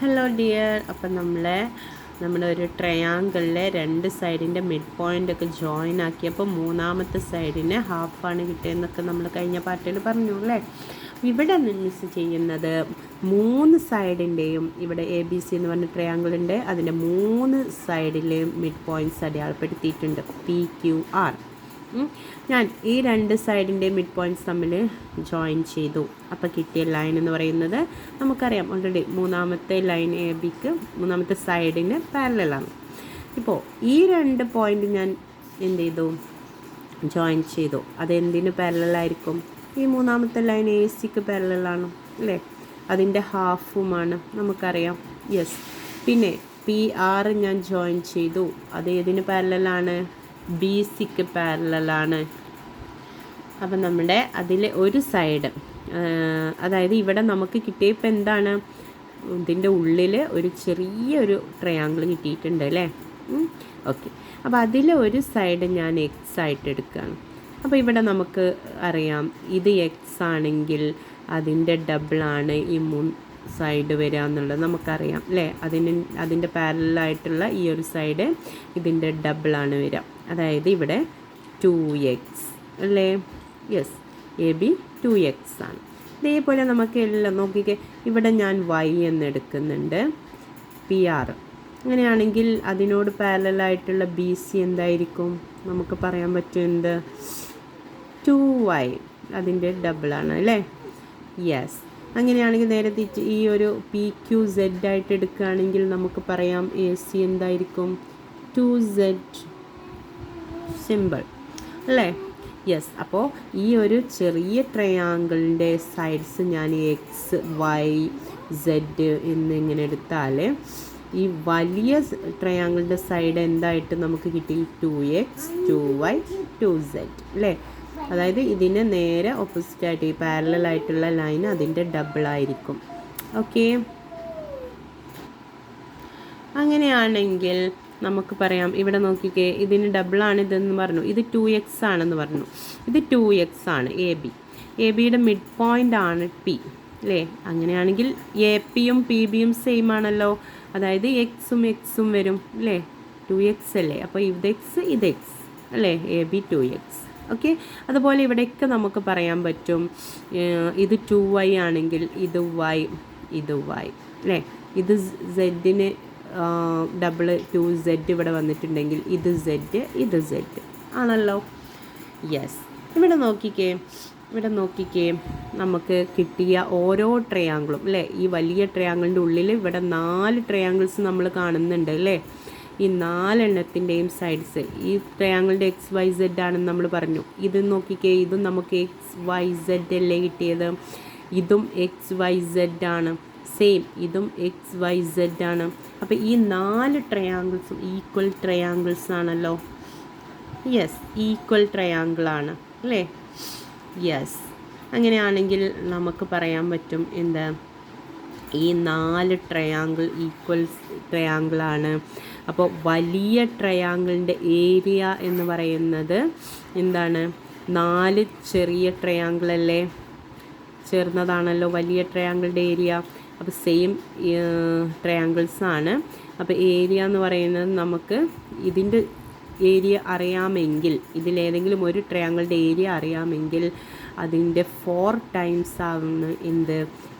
Hello dear അപ്പം നമ്മളെ നമ്മുടെ ഒരു ട്രയാങ്കിളിലെ രണ്ട് സൈഡിന്റെ മിഡ് പോയിന്റ് ഒക്കെ ജോയിൻ ആക്കിയപ്പോൾ മൂന്നാമത്തെ സൈഡിന് ഹാഫാണ് കിട്ടിയതെന്നൊക്കെ നമ്മൾ കഴിഞ്ഞ പാർട്ടിയിൽ പറഞ്ഞു അല്ലേ? ഇവിടെ മിസ് ചെയ്യുന്നത് മൂന്ന് സൈഡിന്റെയും ഇവിടെ എ ബി സി എന്ന് പറഞ്ഞ ട്രയാങ്കിൾ ഉണ്ട്. അതിന്റെ മൂന്ന് സൈഡിലെയും mid points അടയാളപ്പെടുത്തിയിട്ടുണ്ട്. P Q R. ഞാൻ ഈ രണ്ട് സൈഡിന്റെ മിഡ് പോയിന്റ്സ് തമ്മിൽ ജോയിൻ ചെയ്തു. അപ്പോൾ കിട്ടിയ ലൈൻ എന്ന് പറയുന്നത് നമുക്കറിയാം ഓൾറെഡി മൂന്നാമത്തെ ലൈൻ എ ബിക്ക് മൂന്നാമത്തെ സൈഡിന് പാരലാണ് ഇപ്പോൾ ഈ രണ്ട് പോയിന്റ് ഞാൻ എന്ത് ചെയ്തു? ജോയിൻ ചെയ്തു. അതെന്തിന് പാരലായിരിക്കും ഈ മൂന്നാമത്തെ ലൈൻ എ സിക്ക് പാരലാണ് അല്ലേ? അതിന്റെ ഹാഫുമാണ് നമുക്കറിയാം. യെസ് പിന്നെ പി ആറ് ഞാൻ ജോയിൻ ചെയ്തു. അത് ഏതിന് പാരലാണ് ബി സിക്ക് പാരലാണ് അപ്പം നമ്മുടെ അതിലെ ഒരു സൈഡ് അതായത് ഇവിടെ നമുക്ക് കിട്ടിയപ്പോൾ എന്താണ്? ഇതിന്റെ ഉള്ളിൽ ഒരു ചെറിയൊരു ട്രയാങ്കിൾ കിട്ടിയിട്ടുണ്ട് അല്ലേ? ഓക്കെ അപ്പോൾ അതിലെ ഒരു സൈഡ് ഞാൻ എക്സ് ആയിട്ട് എടുക്കുകയാണ്. അപ്പോൾ ഇവിടെ നമുക്ക് അറിയാം ഇത് എക്സ് ആണെങ്കിൽ അതിന്റെ ഡബിളാണ് ഈ മുൻ സൈഡ് വരിക എന്നുള്ളത് നമുക്കറിയാം അല്ലേ? അതിന് അതിന്റെ പാരലായിട്ടുള്ള ഈ ഒരു സൈഡ് ഇതിന്റെ ഡബിളാണ് വരിക. അതായത് ഇവിടെ ടു എക്സ് അല്ലേ? Yes A B two X ആണ്. ഇതേപോലെ നമുക്ക് എല്ലാം നോക്കിക്കേ. ഇവിടെ ഞാൻ വൈ എന്ന് എടുക്കുന്നുണ്ട്. പി ആർ അങ്ങനെയാണെങ്കിൽ അതിനോട് പാരലായിട്ടുള്ള ബി സി എന്തായിരിക്കും? നമുക്ക് പറയാൻ പറ്റും എന്ത്? ടു വൈ അതിന്റെ ഡബിളാണ് അല്ലേ? യെസ് അങ്ങനെയാണെങ്കിൽ നേരെ തിരിച്ച് ഈ ഒരു പി ക്യു സെഡ് ആയിട്ട് എടുക്കുകയാണെങ്കിൽ നമുക്ക് പറയാം എ സി എന്തായിരിക്കും? ടു സെഡ് സിമ്പിൾ അല്ലേ? യെസ് അപ്പോൾ ഈ ഒരു ചെറിയ ട്രയാങ്കിളിന്റെ സൈഡ്സ് ഞാൻ എക്സ് വൈ സെഡ് എന്നിങ്ങനെ എടുത്താൽ ഈ വലിയ ട്രയാങ്കിളിന്റെ സൈഡ് എന്തായിട്ട് നമുക്ക് കിട്ടി? Two X two Y two Z അല്ലേ? അതായത് ഇതിന് നേരെ ഓപ്പോസിറ്റ് ആയിട്ട് ഈ പാരലൽ ആയിട്ടുള്ള ലൈൻ അതിന്റെ ഡബിൾ ആയിരിക്കും. ഓക്കെ അങ്ങനെയാണെങ്കിൽ നമുക്ക് പറയാം. ഇവിടെ നോക്കിക്കേ ഇതിന് ഡബിളാണ് ഇതെന്ന് പറഞ്ഞു. ഇത് ടു എക്സ് ആണെന്ന് പറഞ്ഞു. ഇത് ടു എക്സ് ആണ് എ ബി എ ബിയുടെ മിഡ് പോയിന്റ് ആണ് പി അല്ലേ? അങ്ങനെയാണെങ്കിൽ എ പിയും പി ബിയും സെയിം ആണല്ലോ. അതായത് എക്സും എക്സും വരും അല്ലേ? ടു എക്സ് അല്ലേ? അപ്പോൾ ഇത് എക്സ് ഇത് എക്സ് അല്ലേ? A B two X okay അതുപോലെ ഇവിടെയൊക്കെ നമുക്ക് പറയാൻ പറ്റും ഇത് ടു വൈ ആണെങ്കിൽ ഇത് വൈ ഇത് വൈ അല്ലേ? ഇത് സെഡിന് ഡബിൾ ടു സെഡ് ഇവിടെ വന്നിട്ടുണ്ടെങ്കിൽ ഇത് സെഡ് ഇത് സെഡ് ആണല്ലോ? യെസ് ഇവിടെ നോക്കിക്കേ ഇവിടെ നോക്കിക്കേ. നമുക്ക് കിട്ടിയ ഓരോ ട്രയാങ്കിളും അല്ലേ? ഈ വലിയ ട്രയാങ്കിളിന്റെ ഉള്ളിൽ ഇവിടെ നാല് ട്രയാങ്കിൾസ് നമ്മൾ കാണുന്നുണ്ട് അല്ലേ? ഈ നാലെണ്ണത്തിന്റെയും സൈഡ്സ് ഈ ട്രയാങ്കിളിന്റെ എക്സ് വൈ സെഡ് ആണെന്ന് നമ്മൾ പറഞ്ഞു. ഇത് നോക്കിക്കേ ഇതും നമുക്ക് എക്സ് വൈ സെഡ് അല്ലേ കിട്ടിയത്? ഇതും എക്സ് വൈ സെഡ് ആണ്. സെയിം ഇതും എക്സ് വൈ സെഡ് ആണ്. അപ്പോൾ ഈ നാല് ട്രയാങ്കിൾസും ഈക്വൽ ട്രയാങ്കിൾസ് ആണല്ലോ. യെസ് ഈക്വൽ ട്രയാങ്കിൾ ആണ്. അല്ലേ? യെസ് അങ്ങനെയാണെങ്കിൽ നമുക്ക് പറയാൻ പറ്റും എന്താ? ഈ നാല് ട്രയാങ്കിൾ ഈക്വൽ ട്രയാങ്കിളാണ് അപ്പോൾ വലിയ ട്രയാങ്കിളിന്റെ ഏരിയ എന്ന് പറയുന്നത് എന്താണ്? നാല് ചെറിയ ട്രയാങ്കിൾ അല്ലേ? ചേർന്നതാണല്ലോ വലിയ ട്രയാങ്കിളിന്റെ ഏരിയ അപ്പോൾ സെയിം ട്രയാങ്കിൾസ് ആണ്. അപ്പോൾ ഏരിയ എന്ന് പറയുന്നത് നമുക്ക് ഇതിന്റെ ഏരിയ അറിയാമെങ്കിൽ ഇതിലേതെങ്കിലും ഒരു ട്രയാങ്കിളിന്റെ ഏരിയ അറിയാമെങ്കിൽ അതിന്റെ ഫോർ ടൈംസ് ആവുന്ന എന്ത്?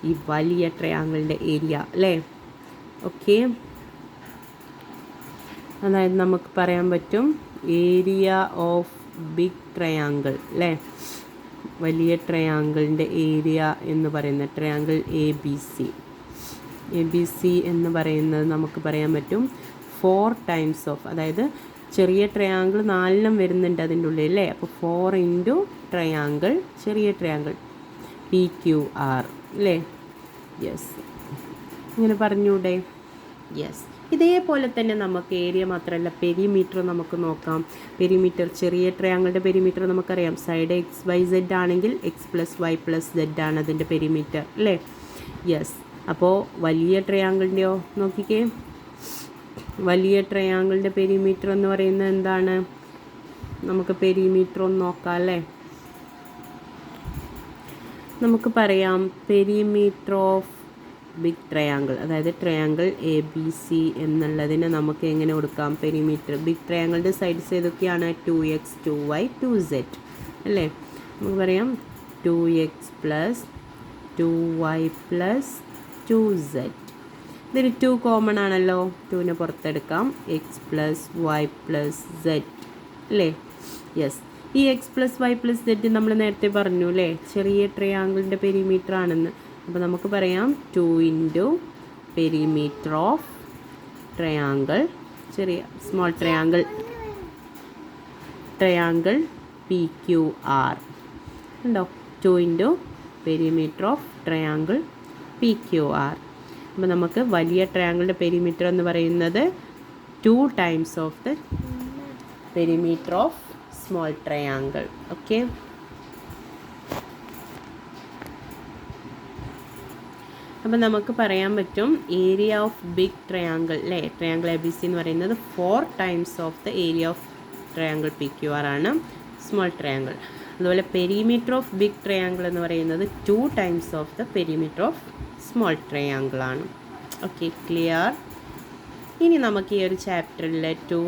ഈ വലിയ ട്രയാങ്കിളിന്റെ ഏരിയ അല്ലേ? ഓക്കെ അതായത് നമുക്ക് പറയാൻ പറ്റും ഏരിയ ഓഫ് ബിഗ് ട്രയാങ്കിൾ അല്ലേ? വലിയ ട്രയാങ്കിളിന്റെ ഏരിയ എന്ന് പറയുന്ന triangle A B C A B C എന്ന് പറയുന്നത് നമുക്ക് പറയാൻ പറ്റും ഫോർ ടൈംസ് ഓഫ് അതായത് ചെറിയ ട്രയാങ്കിൾ നാലെണ്ണം വരുന്നുണ്ട് അതിന്റെ ഉള്ളിൽ അല്ലേ? അപ്പോൾ ഫോർ ഇന്റു ട്രയാങ്കിൾ ചെറിയ ട്രയാങ്കിൾ പി ക്യു ആർ അല്ലേ? യെസ് ഇങ്ങനെ പറഞ്ഞൂടെ? യെസ് ഇതേപോലെ തന്നെ നമുക്ക് ഏരിയ മാത്രമല്ല പെരിമീറ്റർ നമുക്ക് നോക്കാം. പെരിമീറ്റർ ചെറിയ ട്രയാങ്കിളുടെ പെരിമീറ്റർ നമുക്കറിയാം. സൈഡ് എക്സ് വൈ സെഡ് ആണെങ്കിൽ X plus Y plus Z ആണ് അതിന്റെ പെരിമീറ്റർ അല്ലേ? യെസ് അപ്പോൾ വലിയ ട്രയാങ്കിളിന്റെയോ നോക്കിക്കേ. വലിയ ട്രയാങ്കിളിന്റെ പെരിമീറ്റർ എന്ന് പറയുന്നത് എന്താണ്? നമുക്ക് പെരിമീറ്റർ ഒന്ന് നോക്കാം അല്ലേ? നമുക്ക് പറയാം പെരിമീറ്റർ ഓഫ് ബിഗ് ട്രയാങ്കിൾ അതായത് ട്രയാങ്കിൾ എ ബി സി എന്നുള്ളതിന് നമുക്ക് എങ്ങനെ കൊടുക്കാം? പെരിമീറ്റർ ബിഗ് ട്രയാങ്കിളിന്റെ സൈഡ്സ് ഏതൊക്കെയാണ്? Two X two Y two Z അല്ലേ? നമുക്ക് പറയാം two X plus two Y plus two Z ഇതിന് ടു കോമൺ ആണല്ലോ. ടുവിനെ പുറത്തെടുക്കാം. X plus Y plus Z അല്ലേ? യെസ് ഈ X plus Y plus Z നമ്മൾ നേരത്തെ പറഞ്ഞു അല്ലേ? ചെറിയ ട്രയാങ്കിളിന്റെ പെരിമീറ്റർ ആണെന്ന്. അപ്പോൾ നമുക്ക് പറയാം two into perimeter of triangle ചെറിയ small triangle triangle P Q R ഉണ്ടോ two into perimeter of triangle P Q R അപ്പോൾ നമുക്ക് വലിയ ട്രയാങ്കിളിന്റെ പെരിമീറ്റർ എന്ന് പറയുന്നത് two times of the perimeter of small triangle okay അപ്പോൾ നമുക്ക് പറയാൻ പറ്റും ഏരിയ ഓഫ് ബിഗ് ട്രയാങ്കിൾ അല്ലേ ട്രയാങ്കിൾ എ ബി സി എന്ന് പറയുന്നത് four times of the area of triangle P Q R ആണ്. സ്മോൾ ട്രയാങ്കിൾ അതുപോലെ പെരിമീറ്റർ ഓഫ് ബിഗ് ട്രയാങ്കിൾ എന്ന് പറയുന്നത് two times of the perimeter of small triangle ആണ്. Okay clear ഇനി നമുക്ക് ഈ ഒരു ചാപ്റ്ററിലെ ടു